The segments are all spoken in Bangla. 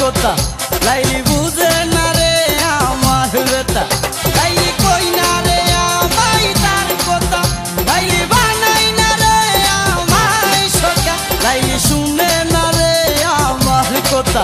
কথা। লাইলি বুঝে না রে আমার বেতা লাইলি কই না রে আমায় তার কথা। লাইলি বানাই না রে আমায় সকা লাইলি শুনে না রে আমার কথা।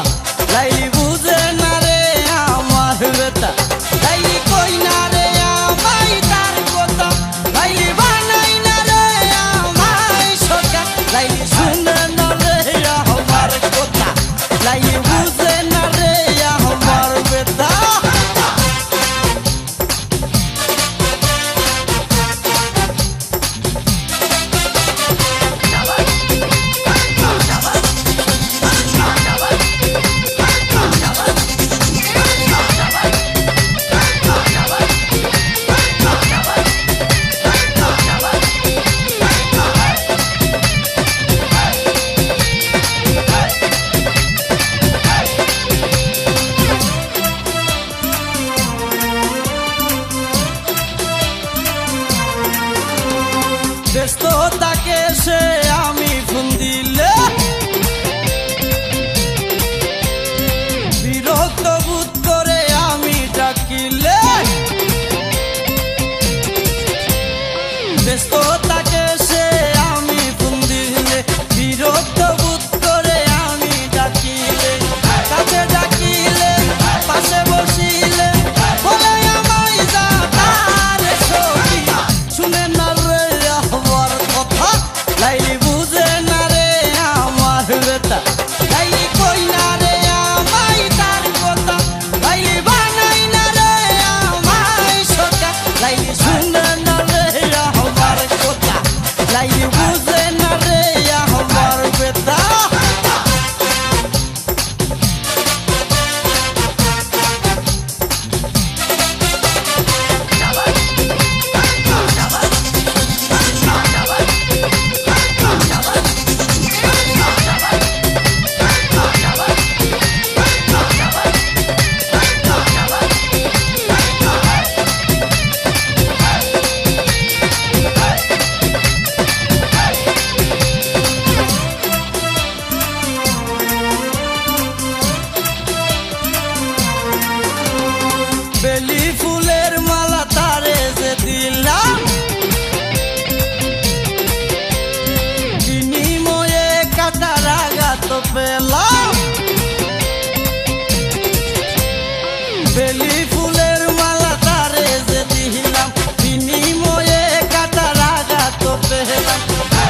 Answer.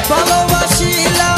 ভালোবাসিলাম।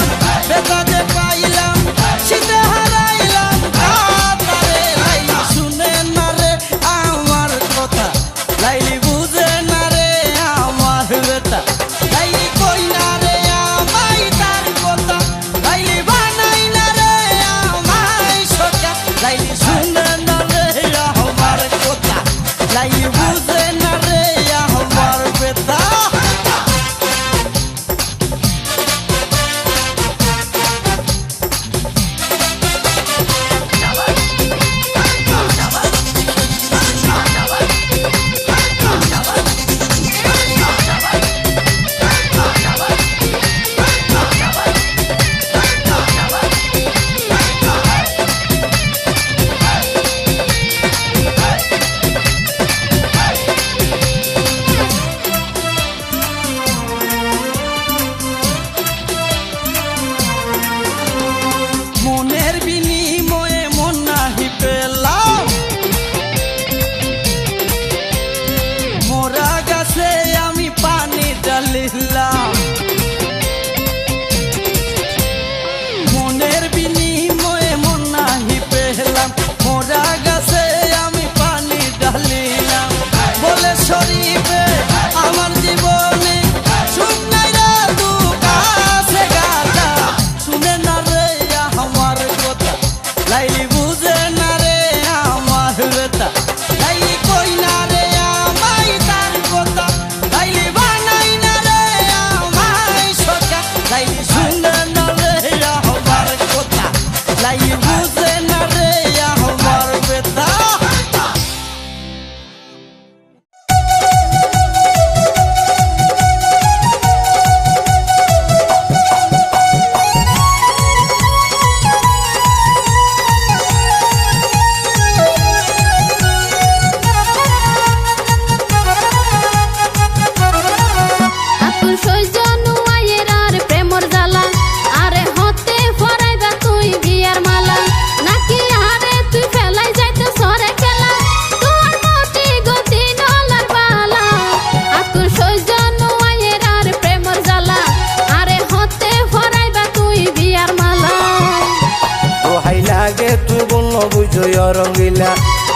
বুঝই রঙ্গিলা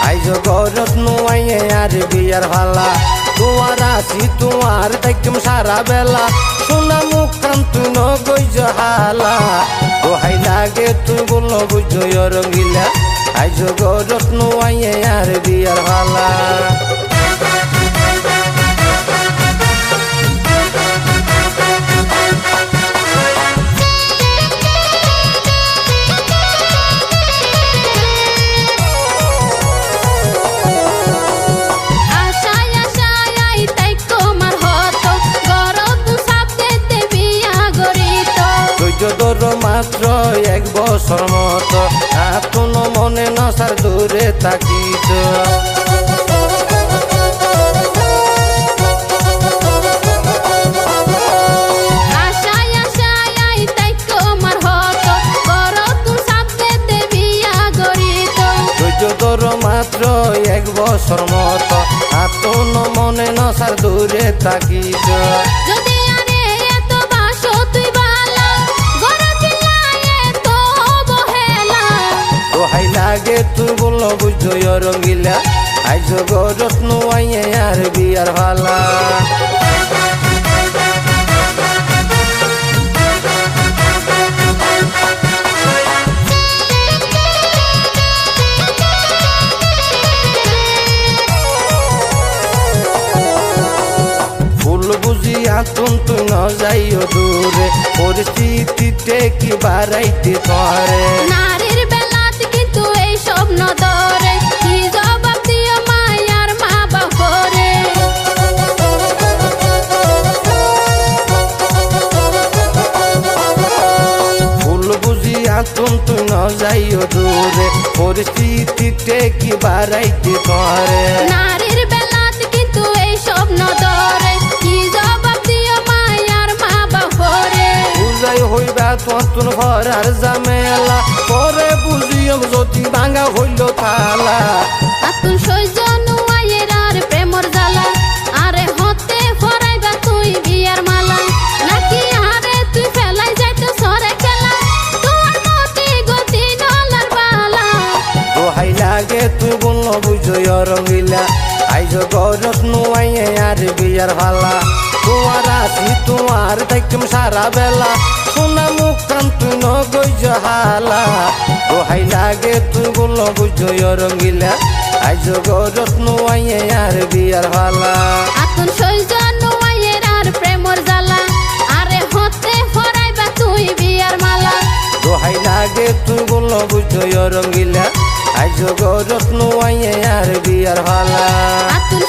আইজ গরত নুয়াইয়ে আর বিয়ার ভালা। তোমার আসি তোমার দেখম সারা বেলা। সোনা মুখ তুই নগই হালা। দোহাই লাগে তুই বলল বুঝই রঙ্গিলা আইজ গরত নুয়াইয়ে আর বিয়ার ভালা। মাত্র এক বছর মতো। এতন মনে না সার দূরে তাকিত মাত্র এক বছর মতো। এতন মনে না সার দূরে তাকিত তুই বলল বুঝই রঙ্গিলা আইজ গরত নুয়াইয়ে আর বিয়ার ভালা তুন তুই ন যাইও দূরে পরিস্থিতিতে কি বাড়াইতে তরে যাইও দূরে পরিস্থিতি কি বাড়াইতে পারে। নারীর বেলাত কিন্তু এই স্বপ্ন ধরে কি জবাব দিও মায়ার মা বাপরে? বুঝাই হইবা তোর তুন ভরার জামেলা পরে বুঝিও যদি ভাঙা হইল থালা আতুল সহ্য আর ভালা তোমার আসি তোমার দেখম সারা বেলা। সোনা মুখ কান তুই নগই হালা দোহাই লাগে তুই বলল বুঝই রঙিলা আইজ গরত নুয়াইয়ে আর বিয়ার ভালা আতুন আর প্রেমর জ্বালা আরে হতে ফরাইবা তুই বিয়ার মালা। দোহাই লাগে তুই রঙিলা আইজ গরত নুয়াইয়ে আর বিয়ার ভালা আতুন